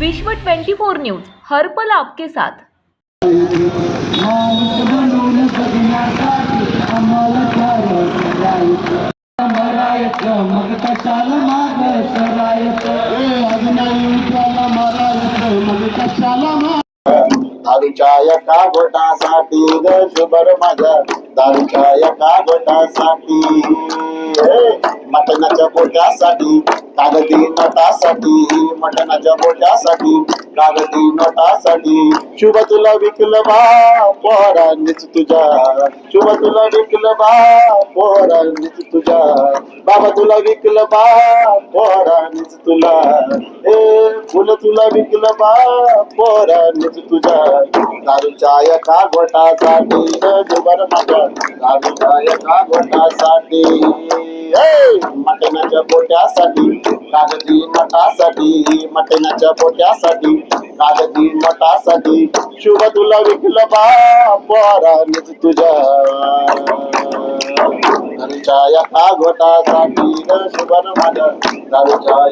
विश्व 24 न्यूज़ हर पल आपके साथ। दारूच्या एका मटणाच्या बोट्यासाठी कागदी नटासाठी मटणाच्या बोट्यासाठी कागदी नटासाठी. शुभ तुला विकलं बा पोहरांनीच तुझ्या. शुभ तुला विकलं बा पोहरांनीच तुझ्या. बाबा तुला विकलं बा पोहरांनीच तुला. ए फुलं तुला विकलं बा पोहरांनीच तुझ्या. दारूच्या एका घोटासाठी जुबर माझ्या. दारूच्या एका घोटासाठी पोट्यासाठी कागदी मठासाठी मटणाच्या पोट्यासाठी कागदी मठासाठी. शुभ तुला विकलं बा पोरांनीच तुझ्या. एका घोटासाठी ग शुभर माझ्या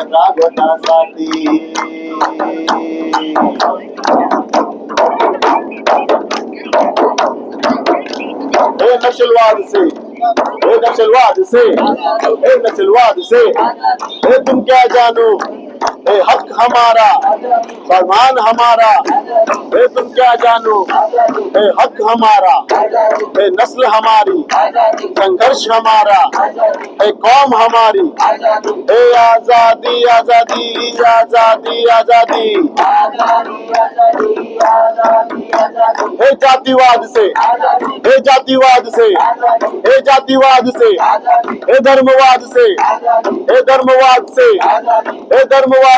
एका घोटासाठी. नक्सलवाद से हे नक्सलवाद से हे नक्सलवाद से हे तुम क्या जानो हे हक हमारा, फरमान हमारा हे तुम क्या जानो हे हक हमारा हे नस्ल हमारी, संघर्ष हमारा हे कौम हमारी हे आज़ादी आज़ादी आज़ादी आज़ादी। हे जातिवाद से, हे जातिवाद से, हे जातिवाद से, हे धर्मवाद से, हे धर्मवाद से, हे धर्मवाद